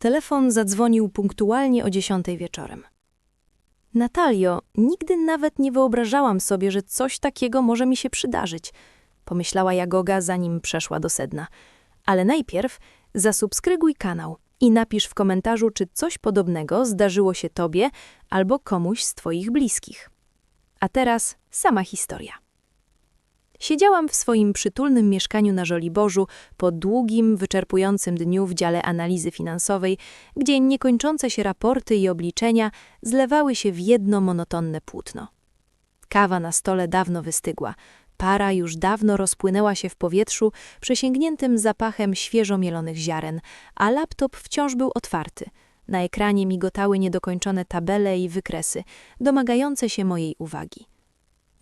Telefon zadzwonił punktualnie o dziesiątej wieczorem. Natalio, nigdy nawet nie wyobrażałam sobie, że coś takiego może mi się przydarzyć, pomyślała Jagoga, zanim przeszła do sedna. Ale najpierw zasubskrybuj kanał i napisz w komentarzu, czy coś podobnego zdarzyło się tobie albo komuś z twoich bliskich. A teraz sama historia. Siedziałam w swoim przytulnym mieszkaniu na Żoliborzu po długim, wyczerpującym dniu w dziale analizy finansowej, gdzie niekończące się raporty i obliczenia zlewały się w jedno monotonne płótno. Kawa na stole dawno wystygła, para już dawno rozpłynęła się w powietrzu przesięgniętym zapachem świeżo mielonych ziaren, a laptop wciąż był otwarty. Na ekranie migotały niedokończone tabele i wykresy, domagające się mojej uwagi.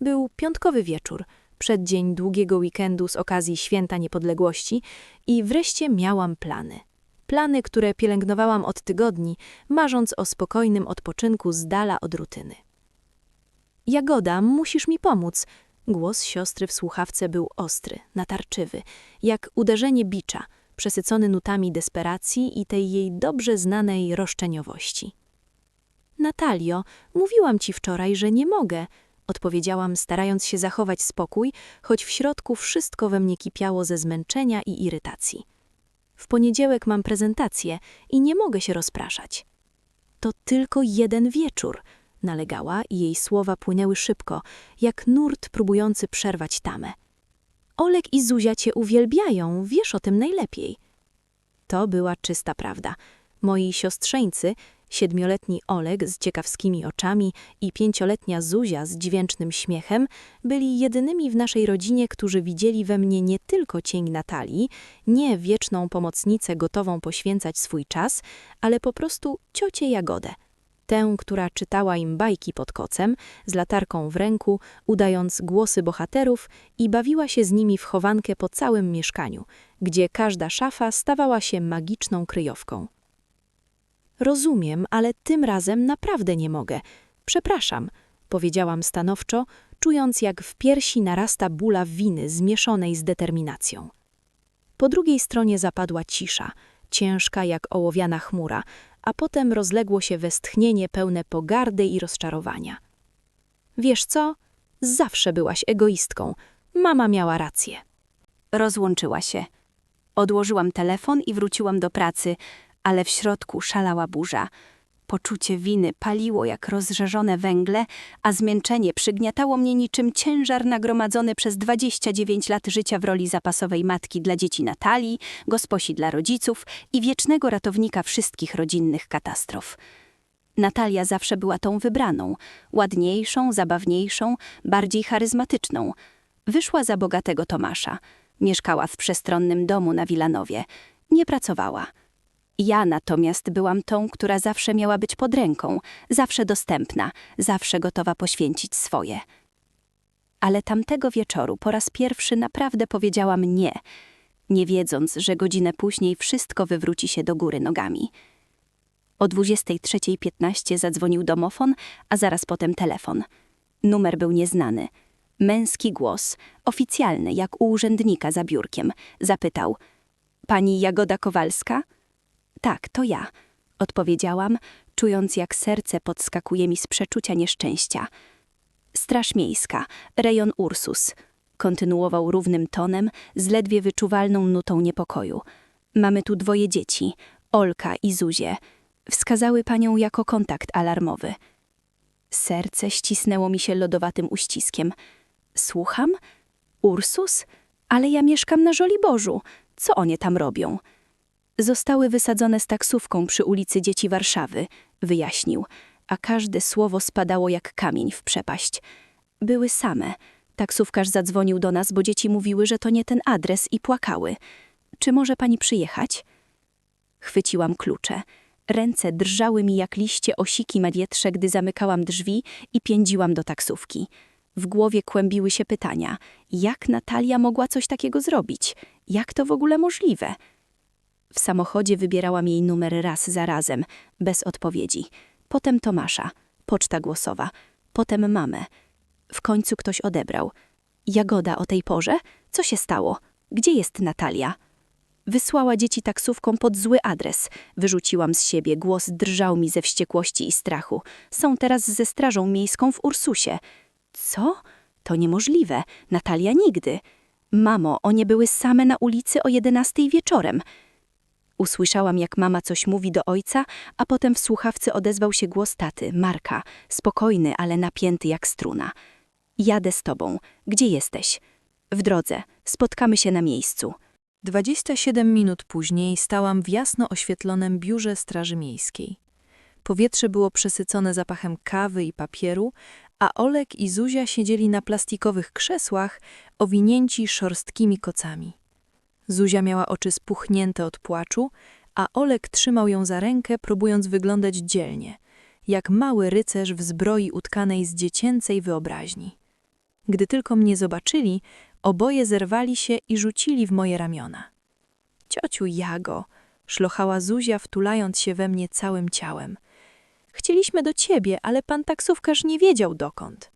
Był piątkowy wieczór – przeddzień długiego weekendu z okazji Święta Niepodległości i wreszcie miałam plany. Plany, które pielęgnowałam od tygodni, marząc o spokojnym odpoczynku z dala od rutyny. Jagoda, musisz mi pomóc. Głos siostry w słuchawce był ostry, natarczywy, jak uderzenie bicza, przesycony nutami desperacji i tej jej dobrze znanej roszczeniowości. Natalio, mówiłam ci wczoraj, że nie mogę – odpowiedziałam, starając się zachować spokój, choć w środku wszystko we mnie kipiało ze zmęczenia i irytacji. W poniedziałek mam prezentację i nie mogę się rozpraszać. To tylko jeden wieczór, nalegała i jej słowa płynęły szybko, jak nurt próbujący przerwać tamę. Olek i Zuzia cię uwielbiają, wiesz o tym najlepiej. To była czysta prawda. Moi siostrzeńcy Siedmioletni Oleg z ciekawskimi oczami i pięcioletnia Zuzia z dźwięcznym śmiechem byli jedynymi w naszej rodzinie, którzy widzieli we mnie nie tylko cień Natalii, nie wieczną pomocnicę gotową poświęcać swój czas, ale po prostu ciocię Jagodę. Tę, która czytała im bajki pod kocem, z latarką w ręku, udając głosy bohaterów i bawiła się z nimi w chowankę po całym mieszkaniu, gdzie każda szafa stawała się magiczną kryjówką. Rozumiem, ale tym razem naprawdę nie mogę. Przepraszam, powiedziałam stanowczo, czując jak w piersi narasta bóla winy zmieszonej z determinacją. Po drugiej stronie zapadła cisza, ciężka jak ołowiana chmura, a potem rozległo się westchnienie pełne pogardy i rozczarowania. Wiesz co? Zawsze byłaś egoistką. Mama miała rację. Rozłączyła się. Odłożyłam telefon i wróciłam do pracy, ale w środku szalała burza. Poczucie winy paliło jak rozżarzone węgle, a zmęczenie przygniatało mnie niczym ciężar nagromadzony przez 29 lat życia w roli zapasowej matki dla dzieci Natalii, gosposi dla rodziców i wiecznego ratownika wszystkich rodzinnych katastrof. Natalia zawsze była tą wybraną, ładniejszą, zabawniejszą, bardziej charyzmatyczną. Wyszła za bogatego Tomasza. Mieszkała w przestronnym domu na Wilanowie. Nie pracowała. Ja natomiast byłam tą, która zawsze miała być pod ręką, zawsze dostępna, zawsze gotowa poświęcić swoje. Ale tamtego wieczoru po raz pierwszy naprawdę powiedziałam nie, nie wiedząc, że godzinę później wszystko wywróci się do góry nogami. O 23.15 zadzwonił domofon, a zaraz potem telefon. Numer był nieznany. Męski głos, oficjalny, jak u urzędnika za biurkiem, zapytał: Pani Jagoda Kowalska? Tak, to ja, odpowiedziałam, czując jak serce podskakuje mi z przeczucia nieszczęścia. Straż miejska, rejon Ursus, kontynuował równym tonem, z ledwie wyczuwalną nutą niepokoju. Mamy tu dwoje dzieci, Olka i Zuzie. Wskazały panią jako kontakt alarmowy. Serce ścisnęło mi się lodowatym uściskiem. Słucham? Ursus? Ale ja mieszkam na Żoliborzu. Co one tam robią? Zostały wysadzone z taksówką przy ulicy Dzieci Warszawy, wyjaśnił, a każde słowo spadało jak kamień w przepaść. Były same. Taksówkarz zadzwonił do nas, bo dzieci mówiły, że to nie ten adres i płakały. Czy może pani przyjechać? Chwyciłam klucze. Ręce drżały mi jak liście osiki medietrze, gdy zamykałam drzwi i pędziłam do taksówki. W głowie kłębiły się pytania. Jak Natalia mogła coś takiego zrobić? Jak to w ogóle możliwe? W samochodzie wybierałam jej numer raz za razem, bez odpowiedzi. Potem Tomasza, poczta głosowa, potem mamę. W końcu ktoś odebrał. Jagoda o tej porze? Co się stało? Gdzie jest Natalia? Wysłała dzieci taksówką pod zły adres. Wyrzuciłam z siebie, głos drżał mi ze wściekłości i strachu. Są teraz ze strażą miejską w Ursusie. Co? To niemożliwe. Natalia nigdy. Mamo, one były same na ulicy o jedenastej wieczorem. Usłyszałam, jak mama coś mówi do ojca, a potem w słuchawce odezwał się głos taty, Marka, spokojny, ale napięty jak struna. Jadę z tobą. Gdzie jesteś? W drodze. Spotkamy się na miejscu. 27 minut później stałam w jasno oświetlonym biurze Straży Miejskiej. Powietrze było przesycone zapachem kawy i papieru, a Olek i Zuzia siedzieli na plastikowych krzesłach, owinięci szorstkimi kocami. Zuzia miała oczy spuchnięte od płaczu, a Olek trzymał ją za rękę, próbując wyglądać dzielnie, jak mały rycerz w zbroi utkanej z dziecięcej wyobraźni. Gdy tylko mnie zobaczyli, oboje zerwali się i rzucili w moje ramiona. Ciociu Jago, szlochała Zuzia, wtulając się we mnie całym ciałem. Chcieliśmy do ciebie, ale pan taksówkarz nie wiedział dokąd.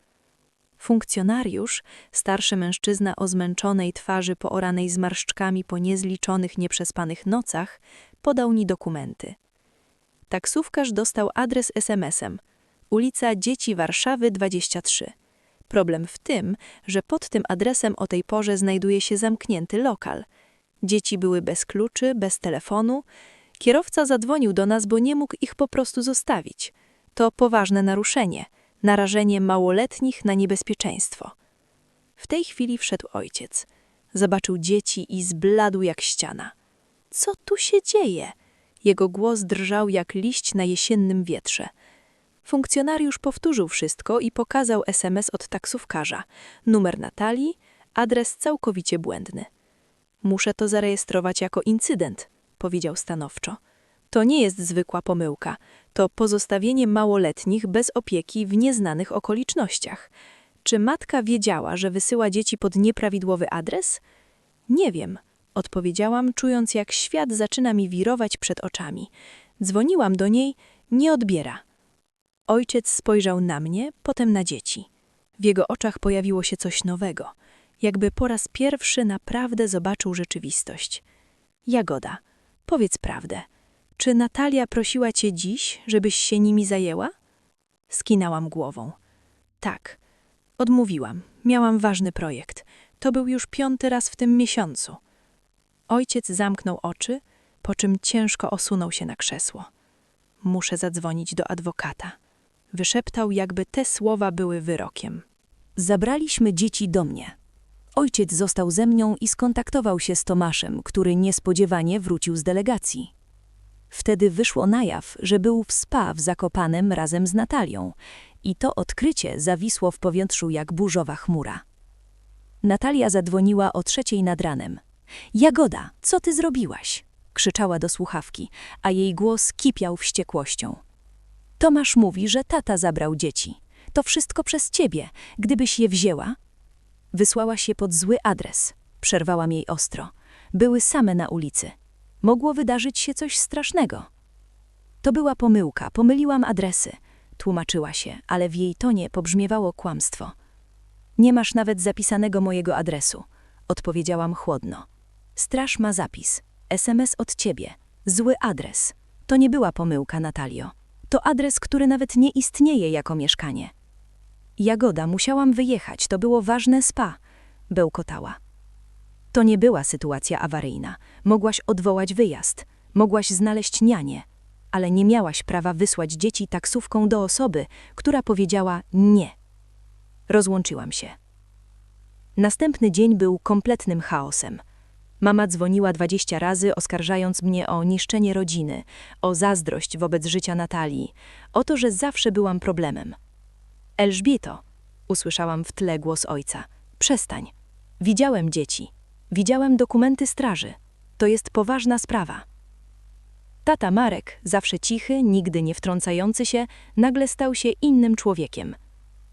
Funkcjonariusz, starszy mężczyzna o zmęczonej twarzy pooranej zmarszczkami po niezliczonych nieprzespanych nocach, podał mi dokumenty. Taksówkarz dostał adres SMS-em. Ulica Dzieci Warszawy 23. Problem w tym, że pod tym adresem o tej porze znajduje się zamknięty lokal. Dzieci były bez kluczy, bez telefonu. Kierowca zadzwonił do nas, bo nie mógł ich po prostu zostawić. To poważne naruszenie, narażenie małoletnich na niebezpieczeństwo. W tej chwili wszedł ojciec. Zobaczył dzieci i zbladł jak ściana. Co tu się dzieje? Jego głos drżał jak liść na jesiennym wietrze. Funkcjonariusz powtórzył wszystko i pokazał SMS od taksówkarza. Numer Natalii, adres całkowicie błędny. Muszę to zarejestrować jako incydent, powiedział stanowczo. To nie jest zwykła pomyłka. To pozostawienie małoletnich bez opieki w nieznanych okolicznościach. Czy matka wiedziała, że wysyła dzieci pod nieprawidłowy adres? Nie wiem, odpowiedziałam, czując jak świat zaczyna mi wirować przed oczami. Dzwoniłam do niej, nie odbiera. Ojciec spojrzał na mnie, potem na dzieci. W jego oczach pojawiło się coś nowego, jakby po raz pierwszy naprawdę zobaczył rzeczywistość. Jagoda, powiedz prawdę. Czy Natalia prosiła cię dziś, żebyś się nimi zajęła? Skinęłam głową. Tak. Odmówiłam. Miałam ważny projekt. To był już piąty raz w tym miesiącu. Ojciec zamknął oczy, po czym ciężko osunął się na krzesło. Muszę zadzwonić do adwokata. Wyszeptał, jakby te słowa były wyrokiem. Zabraliśmy dzieci do mnie. Ojciec został ze mną i skontaktował się z Tomaszem, który niespodziewanie wrócił z delegacji. Wtedy wyszło na jaw, że był w spa w Zakopanem razem z Natalią i to odkrycie zawisło w powietrzu jak burzowa chmura. Natalia zadzwoniła o trzeciej nad ranem. Jagoda, co ty zrobiłaś? krzyczała do słuchawki, a jej głos kipiał wściekłością. Tomasz mówi, że tata zabrał dzieci. To wszystko przez ciebie. Gdybyś je wzięła... Wysłałaś je pod zły adres. Przerwałam jej ostro. Były same na ulicy. Mogło wydarzyć się coś strasznego. To była pomyłka, pomyliłam adresy. Tłumaczyła się, ale w jej tonie pobrzmiewało kłamstwo. Nie masz nawet zapisanego mojego adresu. Odpowiedziałam chłodno. Straż ma zapis. SMS od ciebie. Zły adres. To nie była pomyłka, Natalio. To adres, który nawet nie istnieje jako mieszkanie. Jagoda, musiałam wyjechać, to było ważne spa, bełkotała. To nie była sytuacja awaryjna. Mogłaś odwołać wyjazd, mogłaś znaleźć nianie, ale nie miałaś prawa wysłać dzieci taksówką do osoby, która powiedziała nie. Rozłączyłam się. Następny dzień był kompletnym chaosem. Mama dzwoniła dwadzieścia razy, oskarżając mnie o niszczenie rodziny, o zazdrość wobec życia Natalii, o to, że zawsze byłam problemem. Elżbieto, usłyszałam w tle głos ojca, przestań. Widziałem dzieci. Widziałem dokumenty straży. To jest poważna sprawa. Tata Marek, zawsze cichy, nigdy nie wtrącający się, nagle stał się innym człowiekiem.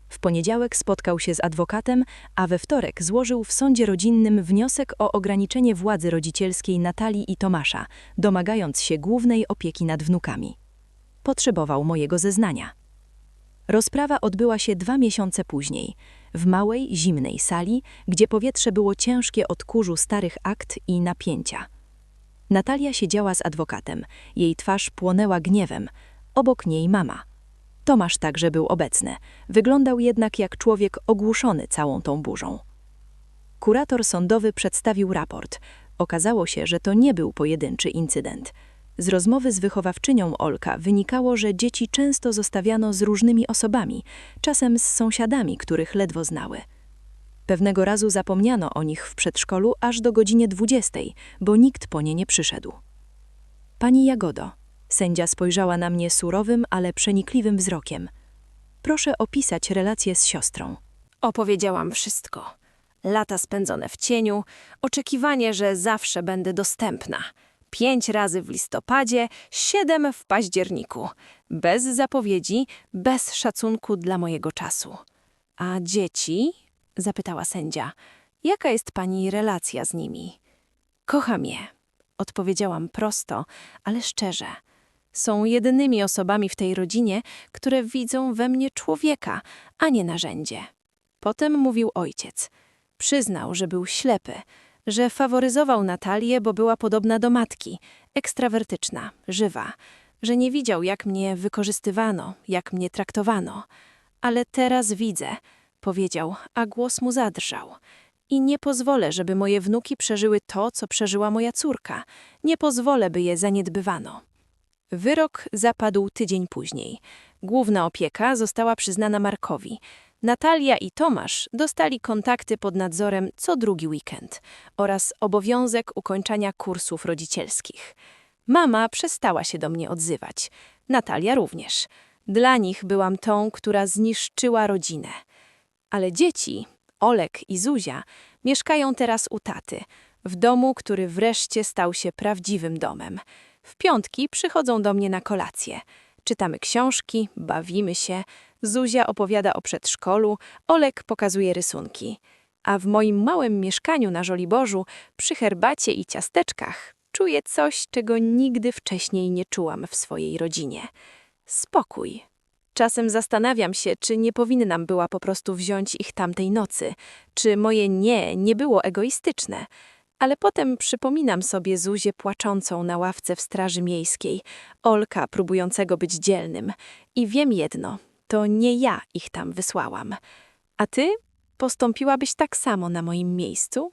W poniedziałek spotkał się z adwokatem, a we wtorek złożył w sądzie rodzinnym wniosek o ograniczenie władzy rodzicielskiej Natalii i Tomasza, domagając się głównej opieki nad wnukami. Potrzebował mojego zeznania. Rozprawa odbyła się dwa miesiące później, w małej, zimnej sali, gdzie powietrze było ciężkie od kurzu starych akt i napięcia. Natalia siedziała z adwokatem. Jej twarz płonęła gniewem. Obok niej mama. Tomasz także był obecny. Wyglądał jednak jak człowiek ogłuszony całą tą burzą. Kurator sądowy przedstawił raport. Okazało się, że to nie był pojedynczy incydent. Z rozmowy z wychowawczynią Olka wynikało, że dzieci często zostawiano z różnymi osobami, czasem z sąsiadami, których ledwo znały. Pewnego razu zapomniano o nich w przedszkolu aż do godzinie 20, bo nikt po nie nie przyszedł. Pani Jagodo, sędzia spojrzała na mnie surowym, ale przenikliwym wzrokiem. Proszę opisać relację z siostrą. Opowiedziałam wszystko. Lata spędzone w cieniu, oczekiwanie, że zawsze będę dostępna. Pięć razy w listopadzie, siedem w październiku. Bez zapowiedzi, bez szacunku dla mojego czasu. A dzieci? zapytała sędzia. Jaka jest pani relacja z nimi? Kocham je. Odpowiedziałam prosto, ale szczerze. Są jedynymi osobami w tej rodzinie, które widzą we mnie człowieka, a nie narzędzie. Potem mówił ojciec. Przyznał, że był ślepy, że faworyzował Natalię, bo była podobna do matki, ekstrawertyczna, żywa, że nie widział, jak mnie wykorzystywano, jak mnie traktowano. Ale teraz widzę, powiedział, a głos mu zadrżał. I nie pozwolę, żeby moje wnuki przeżyły to, co przeżyła moja córka. Nie pozwolę, by je zaniedbywano. Wyrok zapadł tydzień później. Główna opieka została przyznana Markowi. Natalia i Tomasz dostali kontakty pod nadzorem co drugi weekend oraz obowiązek ukończania kursów rodzicielskich. Mama przestała się do mnie odzywać. Natalia również. Dla nich byłam tą, która zniszczyła rodzinę. Ale dzieci, Olek i Zuzia, mieszkają teraz u taty, w domu, który wreszcie stał się prawdziwym domem. W piątki przychodzą do mnie na kolację. Czytamy książki, bawimy się. Zuzia opowiada o przedszkolu, Olek pokazuje rysunki. A w moim małym mieszkaniu na Żoliborzu, przy herbacie i ciasteczkach, czuję coś, czego nigdy wcześniej nie czułam w swojej rodzinie. Spokój. Czasem zastanawiam się, czy nie powinnam była po prostu wziąć ich tamtej nocy, czy moje nie nie było egoistyczne. Ale potem przypominam sobie Zuzię płaczącą na ławce w Straży Miejskiej, Olka próbującego być dzielnym. I wiem jedno, to nie ja ich tam wysłałam. A ty postąpiłabyś tak samo na moim miejscu?